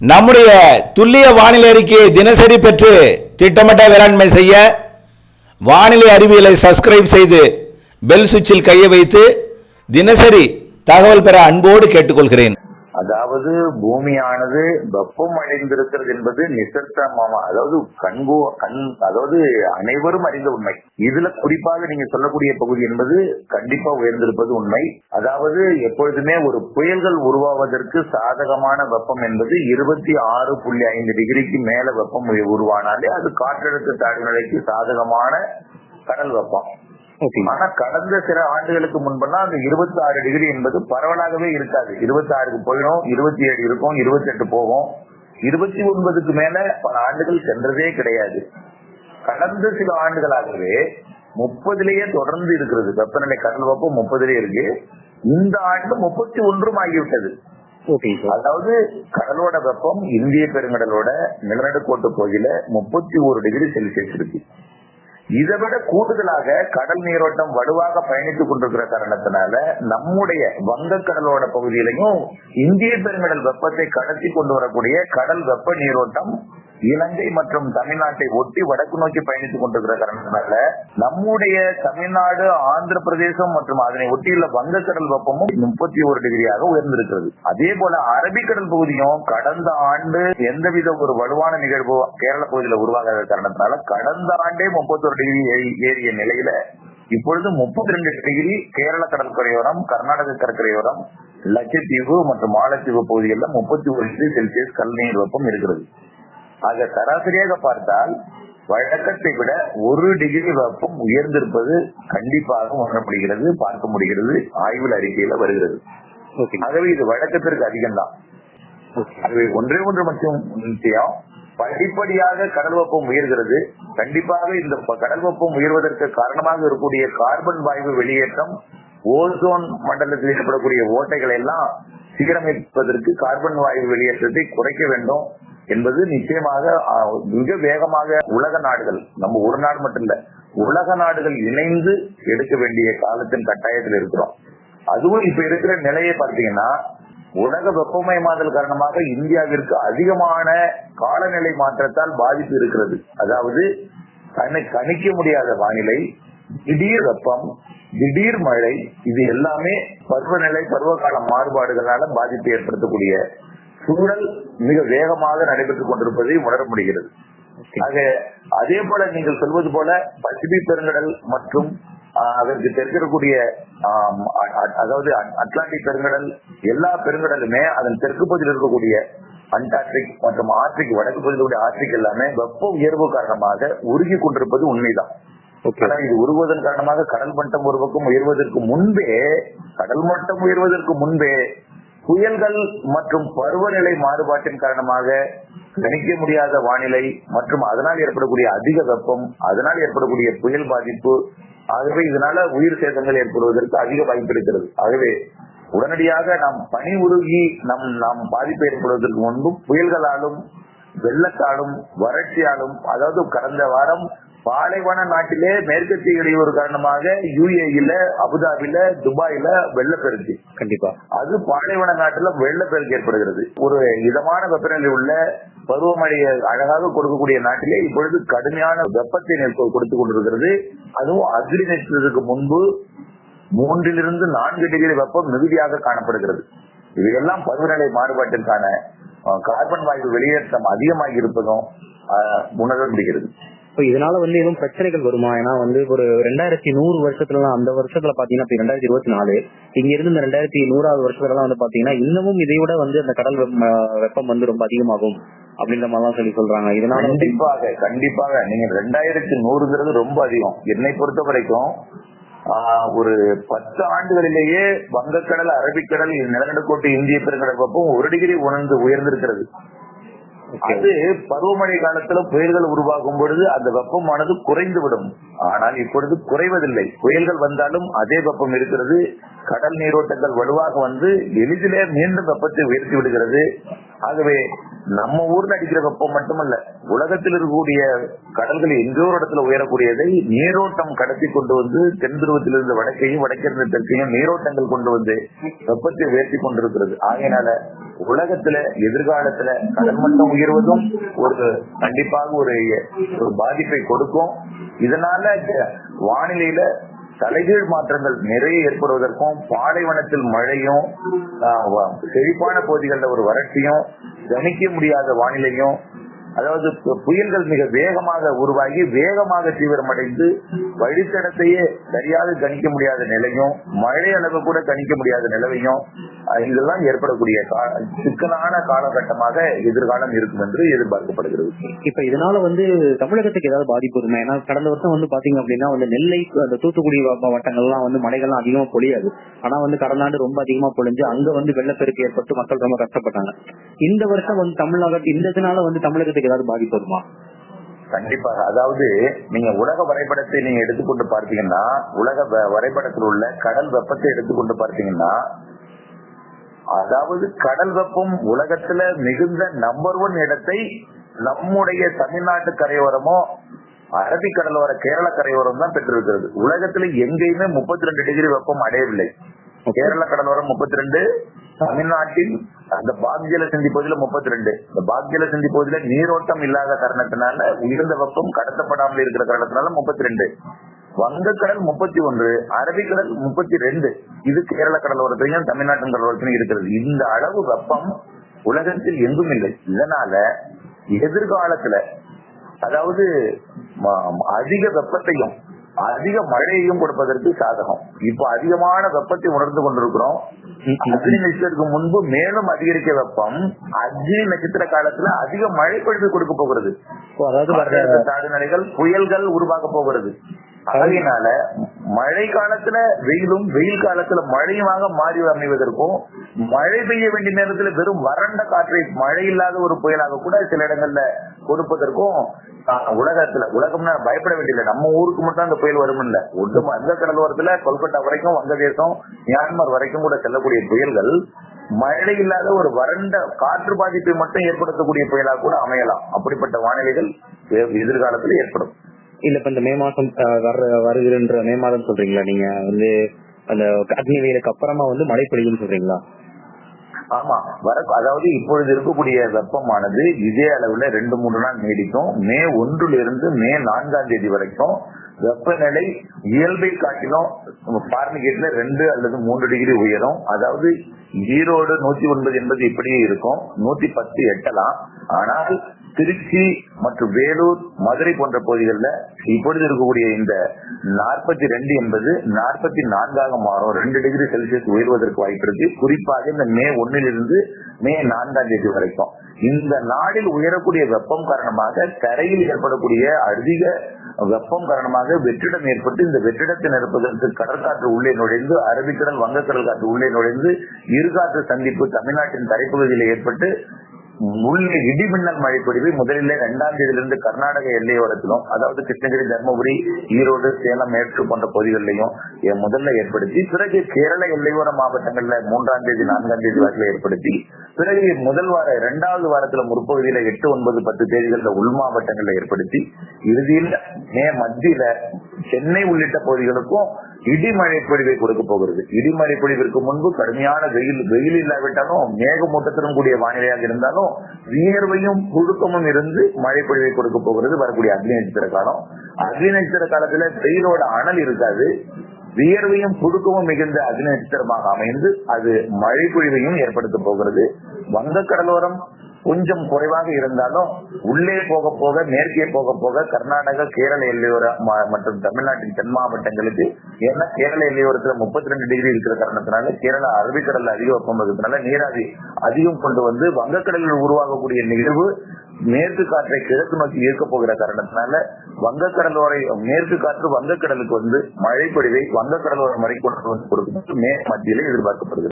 நம்முடைய துல்லிய வானிலை அறிக்கையை தினசரி பெற்று திட்டமிட்ட வேளாண்மை செய்ய வானிலை அறிவியலை சப்ஸ்கிரைப் செய்து பெல் சுவிட்சில் கையை வைத்து தினசரி தகவல் பெற அன்போடு கேட்டுக்கொள்கிறேன். அதாவது பூமியானது வெப்பம் அடைந்திருக்கிறது என்பது நிசர்த்தமாக அதாவது கண்கோ கண் அதாவது அனைவரும் அறிந்த உண்மை. இதுல குறிப்பாக நீங்க சொல்லக்கூடிய பகுதி என்பது கண்டிப்பா உயர்ந்திருப்பது உண்மை. அதாவது எப்பொழுதுமே ஒரு புயல்கள் உருவாவதற்கு சாதகமான வெப்பம் என்பது இருபத்தி ஆறு புள்ளி ஐந்து டிகிரிக்கு மேல வெப்பம் உருவானாலே அது காற்றழுத்த தாழ்வு நிலைக்கு சாதகமான கடல் வெப்பம். ஆனா கடந்த சில ஆண்டுகளுக்கு முன்பெல்லாம் அந்த இருபத்தி ஆறு டிகிரி என்பது பரவலாகவே இருக்காது. இருபத்தி ஆறுக்கு போயிடும் இருபத்தி ஏழு இருக்கும் இருபத்தி எட்டு போகும். இருபத்தி ஒன்பதுக்கு மேல பல ஆண்டுகள் சென்றதே கிடையாது. கடந்த சில ஆண்டுகளாகவே முப்பதிலேயே தொடர்ந்து இருக்கிறது. வெப்பநிலை கடல் வெப்பம் முப்பதிலேயே இருக்கு. இந்த ஆண்டு முப்பத்தி ஒன்றும் ஆகிவிட்டது. அதாவது கடலோட வெப்பம் இந்திய பெருங்கடலோட நிலநடுக்கோட்டு பகுதியில முப்பத்தி ஒரு டிகிரி செல்சியஸ் இருக்கு. இதை விட கூடுதலாக கடல் நீரோட்டம் வலுவாக பயணித்துக் கொண்டிருக்கிற காரணத்தினால நம்முடைய வங்கக்கடலோட பகுதியிலையும் இந்திய பெருங்கடல் வெப்பத்தை கடத்தி கொண்டு வரக்கூடிய கடல் வெப்ப நீரோட்டம் இலங்கை மற்றும் தமிழ்நாட்டை ஒட்டி வடக்கு நோக்கி பயணித்துக் கொண்டிருக்கிற காரணத்தினால நம்முடைய தமிழ்நாடு ஆந்திர பிரதேசம் மற்றும் அதனை ஒட்டியுள்ள வங்கக்கடல் வெப்பமும் முப்பத்தி ஒரு டிகிரியாக உயர்ந்திருக்கிறது. அதே போல அரபிக்கடல் பகுதியும் கடந்த ஆண்டு எந்தவித ஒரு வலுவான நிகழ்வு கேரள பகுதியில் உருவாகாத காரணத்தினால கடந்த ஆண்டே முப்பத்தி ஒரு டிகிரி ஏறிய நிலையில இப்பொழுது முப்பத்தி ரெண்டு டிகிரி கேரள கடற்கரையோரம் கர்நாடக கடற்கரையோரம் லட்சத்தீவு மற்றும் மாலத்தீவு பகுதிகளில் முப்பத்தி ஒரு டிகிரி செல்சியஸ் கல்நீர் வெப்பம் இருக்கிறது. ஆக சராசரியாக பார்த்தால் வழக்கத்தை விட ஒரு டிகிரி வெப்பம் உயர்ந்திருப்பது கண்டிப்பாக உணரப்படுகிறது பார்க்க முடிகிறது ஆய்வில் அறிக்கையில வருகிறது. ஓகே ஆகவே இது வழக்கத்திற்கு அதிகம்தான். ஆகவே ஒன்றே ஒன்று மட்டும் நிச்சயம் படிப்படியாக கடல் வெப்பம் உயர்கிறது. கண்டிப்பாக இந்த கடல் வெப்பம் உயர்வதற்கு காரணமாக இருக்கக்கூடிய கார்பன் வாயு வெளியேற்றம் ஓசோன் மண்டலத்தில் ஏற்படக்கூடிய ஓட்டைகளை எல்லாம் சீரமைப்பதற்கு கார்பன் வாயு வெளியேற்றத்தை குறைக்க வேண்டும். என்பது நிச்சயமாக மிக வேகமாக உலக நாடுகள் நம்ம ஒரு நாடு மட்டும் இல்ல உலக நாடுகள் இணைந்து எடுக்க வேண்டிய காலத்தின் கட்டாயத்தில் இருக்கிறோம். அதுவும் இப்ப இருக்கிற நிலையை பார்த்தீங்கன்னா உலக வெப்பமயமாதல் காரணமாக இந்தியாவிற்கு அதிகமான காலநிலை மாற்றத்தால் பாதிப்பு இருக்கிறது. அதாவது கணிக்க முடியாத வானிலை திடீர் வெப்பம் திடீர் மழை இது எல்லாமே பருவநிலை பருவகால மாறுபாடுகளால பாதிப்பு ஏற்படுத்தக்கூடிய சூழல் மிக வேகமாக நடைபெற்றுக் கொண்டிருப்பதை உணர முடிகிறது. ஆக அதே போல நீங்கள் சொல்வது போல பசிபிக் பெருங்கடல் மற்றும் அதற்கு தெற்கு இருக்கக்கூடிய ஆம், அ- அ- அதாவது அட்- அட்லாண்டிக் பெருங்கடல் எல்லா பெருங்கடலுமே அதன் தெற்கு பகுதியில் இருக்கக்கூடிய அண்டார்டிக் மற்றும் ஆர்டிக் வடக்கு பகுதியில் ஆர்டிக் எல்லாமே வெப்ப உயர்வு காரணமாக உருகி கொண்டிருப்பது உண்மைதான். இது உருகுவதன் காரணமாக கடல் மட்டம் ஒரு பக்கம் உயர்வதற்கு முன்பே கடல் மட்டம் உயர்வதற்கு முன்பே புயல்கள் மற்றும் பருவநிலை மாறுபாட்டின் காரணமாக கணிக்க முடியாத வானிலை மற்றும் அதனால் ஏற்படக்கூடிய அதிக வெப்பம் அதனால் ஏற்படக்கூடிய புயல் பாதிப்பு ஆகவே இதனால உயிர் சேதங்கள் ஏற்படுவதற்கு அதிக வாய்ப்பு இருக்கிறது. ஆகவே உடனடியாக நாம் பனி உருகி நம் நாம் பாதிப்பு ஏற்படுவதற்கு முன்பு புயல்களாலும் வெள்ளத்தாலும் வறட்சியாலும் அதாவது கடந்த வாரம் பாலைவன நாட்டிலே மேற்கத்திய இடையூறு காரணமாக யுஏஇல அபுதாபில துபாயில வெள்ளப்பெருக்கு. கண்டிப்பா. அது பாலைவன நாட்டுல வெள்ளப்பெருக்கு ஏற்படுகிறது. ஒரு இதமான வெப்பநிலை உள்ள பருவமழையை அழகாக கொடுக்கக்கூடிய நாட்டிலே இப்பொழுது கடுமையான வெப்பத்தை நெருக்க- கொடுத்து கொண்டிருக்கிறது. அதுவும் அக்னி நட்சத்திரத்துக்கு முன்பு மூன்றிலிருந்து நான்கு டிகிரி வெப்பம் மிகுதியாக காணப்படுகிறது. இவையெல்லாம் பருவநிலை மாறுபாட்டிற்கான கார்பன் வாயு வெளியேற்றம் அதிகமாகி இருப்பதும் உணர முடிகிறது இதனால வந்து எதுவும் பிரச்சனைகள் வருமா? ஏன்னா வந்து ஒரு ரெண்டாயிரத்தி நூறு வருஷத்துல அந்த வருஷத்துல பாத்தீங்கன்னா ரெண்டாயிரத்தி இருபத்தி நாலு இங்க இருந்து இந்த ரெண்டாயிரத்தி நூறாவது வருஷத்துலலாம் வந்து பாத்தீங்கன்னா இன்னமும் இதை விட வந்து அந்த கடல் வெப்பம் வந்து ரொம்ப அதிகமாகும் அப்படின்ற மாதிரிலாம் சொல்லி சொல்றாங்க. இதனால வந்து கண்டிப்பாக கண்டிப்பாக. நீங்க ரெண்டாயிரத்தி நூறுங்கிறது ரொம்ப அதிகம். என்னை பொறுத்த வரைக்கும் ஆஹ், ஒரு பத்து ஆண்டுகளிலேயே வங்கக்கடல் அரபிக்கடல் நிலநடுக்கோட்டு இந்திய பெருங்கடல் வெப்பம் ஒரு டிகிரி உணர்ந்து உயர்ந்திருக்கிறது. அது பருவமழை காலத்துல புயல்கள் உருவாகும் பொழுது அந்த வெப்பமானது குறைந்து விடும் ஆனால் இப்பொழுது குறைவதில்லை. புயல்கள் வந்தாலும் அதே வெப்பம் இருக்கிறது. கடல் நீரோட்டங்கள் வலுவாக வந்து எளிதிலே மீண்டும் வெப்பத்தை உயர்த்தி விடுகிறது. ஆகவே நம்ம ஊர்ல அடிக்கிற வெப்பம் மட்டுமல்ல உலகத்தில் இருக்கக்கூடிய கடல்கள் எங்கோ ஒரு இடத்துல உயரக்கூடியதை நீரோட்டம் கடத்தி கொண்டு வந்து தென் துருவத்திலிருந்து வடக்கையும் வடக்கிலிருந்து தெற்கையும் நீரோட்டங்கள் கொண்டு வந்து வெப்பத்தை உயர்த்தி கொண்டிருக்கிறது. ஆகையினால உலகத்துல எதிர்காலத்துல கடல் மட்டம் உயர்வதும் ஒரு கண்டிப்பாக ஒரு ஒரு பாதிப்பை கொடுக்கும். இதனால வானிலையில தலைகீழ் மாற்றங்கள் நிறைய ஏற்படுவதற்கும் பாலைவனத்தில் மழையும் செழிப்பான பகுதிகளில் ஒரு வறட்சியும் கணிக்க முடியாத வானிலையும் அதாவது புயல்கள் மிக வேகமாக உருவாகி வேகமாக தீவிரமடைந்து வழித்தடத்தையே சரியாக கணிக்க முடியாத நிலையும் மழை அளவு கூட கணிக்க முடியாத நிலவையும் இதெல்லாம் ஏற்படக்கூடிய சிக்கலான காலகட்டமாக எதிர்காலம் இருக்கும் என்று எதிர்பார்க்கப்படுகிறது. இப்ப இதனால வந்து தமிழகத்துக்கு ஏதாவது பாதிப்பு வருமா? ஏன்னா கடந்த வருஷம் வந்து பாத்தீங்க அப்படின்னா வந்து நெல்லை அந்த தூத்துக்குடி வட்டங்கள்லாம் வந்து மழைகள்லாம் அதிகமா பொழியாது. ஆனா வந்து கடந்த ஆண்டு ரொம்ப அதிகமா பொழிஞ்சு அங்க வந்து வெள்ளப்பெருக்கு ஏற்பட்டு மக்கள் ரொம்ப கஷ்டப்பட்டாங்க. இந்த வருஷம் வந்து தமிழ்நாடு இந்த இதனால வந்து தமிழகத்துக்கு ஏதாவது பாதிப்பு வருமா? கண்டிப்பாக அதாவது நீங்க உலக வரைபடத்தை நீங்க எடுத்துக்கொண்டு பார்த்தீங்கன்னா உலக வரைபடத்தில் உள்ள கடல் வெப்பத்தை எடுத்துக்கொண்டு பார்த்தீங்கன்னா அதாவது கடல் வெப்பம் உலகத்துல மிகுந்த நம்பர் ஒன் இடத்தை நம்முடைய தமிழ்நாட்டு கரையோரமோ அரபிக்கடலோர கேரள கரையோரம் தான் பெற்றிருக்கிறது. உலகத்துல எங்கேயுமே முப்பத்தி ரெண்டு டிகிரி வெப்பம் அடையவில்லை. கேரள கடலோரம் முப்பத்தி ரெண்டு தமிழ்நாட்டில் அந்த பாக்யல சிந்தி பகுதியில முப்பத்தி ரெண்டு இந்த பாக்யல சிந்தி பகுதியில நீரோட்டம் இல்லாத காரணத்தினால உயர்ந்த வெப்பம் கடத்தப்படாமல் இருக்கிற காரணத்தினால முப்பத்தி ரெண்டு வங்கக்கடல் முப்பத்தி ஒன்று அரபிக்கடல் முப்பத்தி ரெண்டு இது கேரள கடலோரத்திலையும் தமிழ்நாட்டின் கடலோரத்திலையும் இருக்கிறது. இந்த அளவு வெப்பம் உலகத்தில் எங்கும் இல்லை. இதனால எதிர்காலத்துல அதாவது ம- அதிக வெப்பத்தையும் அதிக மழையையும் கொடுப்பதற்கு சாதகம். இப்ப அதிகமான வெப்பத்தை உணர்ந்து கொண்டிருக்கிறோம். அக்னி நட்சத்திரத்துக்கு முன்பு மேலும் அதிகரிக்க வெப்பம். அக்னி நட்சத்திர காலத்துல அதிக மழை பொழிவு கொடுக்க போகிறது. தாழ்நிலைகள் புயல்கள் உருவாக போகிறது. அதனால மழை காலத்துல வெயிலும் வெயில் காலத்துல மழையுமாக மாறி அமைவதற்கும் மழை பெய்ய வேண்டிய நேரத்துல வெறும் வறண்ட காற்றை மழை இல்லாத ஒரு புயலாக கூட சில இடங்கள்ல கொடுப்பதற்கும் உலகத்துல உலகம்னா பயப்பட வேண்டியதில்லை. நம்ம ஊருக்கு மட்டும் அந்த புயல் வரும் இல்ல. ஒட்டு வங்க கடலோரத்துல கொல்கத்தா வரைக்கும் வங்கதேசம் மியான்மர் வரைக்கும் கூட செல்லக்கூடிய புயல்கள் மழை இல்லாத ஒரு வறண்ட காற்று பாதிப்பை மட்டும் ஏற்படுத்தக்கூடிய புயலாக கூட அமையலாம். அப்படிப்பட்ட வானிலைகள் எதிர்காலத்தில் ஏற்படும். இல்ல இப்ப இந்த மே மாசம் வர்ற வருகின்ற மே மாதம் சொல்றீங்களா நீங்க? வந்து அந்த அக்னி வெயிலுக்கு அப்புறமா வந்து மழை பொழியும்னு சொல்றீங்களா? ஆமா. வர அதாவது இப்பொழுது இருக்கக்கூடிய வெப்பமானது இதே அளவுல ரெண்டு மூணு நாள் நீடிக்கும். மே ஒன்றுல இருந்து மே நான்காம் தேதி வரைக்கும் வெப்பநிலை இயல்பை காட்டிலும் பார்மிகேட்ல ரெண்டு அல்லது மூன்று டிகிரி உயரும். அதாவது ஈரோடு நூத்தி ஒன்பது என்பது இப்படியே இருக்கும். நூத்தி பத்து எட்டலாம். ஆனால் திருச்சி மற்றும் வேலூர் மதுரை போன்ற பகுதிகளில் இப்பொழுது இருக்கக்கூடிய இந்த நாற்பத்தி ரெண்டு என்பது நாற்பத்தி நான்காக மாறும். ரெண்டு டிகிரி செல்சியஸ் உயர்வதற்கு வாய்ப்பு இருக்கு. குறிப்பாக இந்த மே ஒன்னிலிருந்து மே நான்காம் தேதி வரைக்கும். இந்த நாளில் உயரக்கூடிய வெப்பம் காரணமாக கரையில் ஏற்படக்கூடிய அதிக வெப்பம் காரணமாக வெற்றிடம் ஏற்பட்டு இந்த வெற்றிடத்தை நிரப்புவதற்கு கடற்காற்று உள்ளே நுழைந்து அரபிக்கடல் வங்கக்கடல் காற்று உள்ளே நுழைந்து இருகாற்று சந்திப்பு தமிழ்நாட்டின் தரைப்பகுதியில் ஏற்பட்டு உள்ள இடிமின்னல் மழை பொழிவு முதலில் இரண்டாம் தேதியிலிருந்து கர்நாடக எல்லையோரத்திலும் அதாவது கிருஷ்ணகிரி தர்மபுரி ஈரோடு சேலம் மேற்கு போன்ற பகுதிகளிலையும் முதல்ல ஏற்படுத்தி பிறகு கேரள எல்லையோர மாவட்டங்கள்ல மூன்றாம் தேதி நான்காம் தேதி வாக்கில் ஏற்படுத்தி பிறகு முதல் வார இரண்டாவது வாரத்துல முற்பகுதியில எட்டு ஒன்பது பத்து தேதிகளில் உள் மாவட்டங்கள்ல ஏற்படுத்தி இறுதியில் மே மத்தியில சென்னை உள்ளிட்ட பகுதிகளுக்கும் இடிமழை பொழிவை கொடுக்க போகிறது. இடிமழை பொழிவிற்கு முன்பு கடுமையான வெயில் வெயில் இல்லாவிட்டாலும் மேகமூட்டத்திலும் கூடிய வானிலையாக இருந்தாலும் வியர்வையும் புழுக்கமும் இருந்து மழை பொழிவை கொடுக்க போகிறது. வரக்கூடிய அக்னி நட்சத்திர காலம். அக்னி நட்சத்திர காலத்துல வெயிலோட அனல் இருக்காது. வியர்வையும் புழுக்கமும் மிகுந்த அக்னி நட்சத்திரமாக அமைந்து அது மழை பொழிவையும் ஏற்படுத்த போகிறது. வங்க கடலோரம் கொஞ்சம் குறைவாக இருந்தாலும் உள்ளே போக போக மேற்கே போக போக கர்நாடக கேரள எல்லையோர மற்றும் தமிழ்நாட்டின் தென் மாவட்டங்களுக்கு ஏன்னா கேரள எல்லையோரத்துல முப்பத்தி ரெண்டு டிகிரி இருக்கிற காரணத்தினால கேரளா அரபிக்கடல்ல அதிக வெப்பம் இருக்கிறதுனால நீராவி அதிகம் கொண்டு வந்து வங்கக்கடலில் உருவாகக்கூடிய நிகழ்வு மேற்கு காற்றை கிழக்கு நோக்கி ஈர்க்க போகிற காரணத்தினால வங்கக்கடலோரை மேற்கு காற்று வங்கக்கடலுக்கு வந்து மழை பொழிவை வங்கக்கடலோரம் வரை கொண்டு வந்து கொடுக்கும். மே மத்தியில எதிர்பார்க்கப்படுகிறது.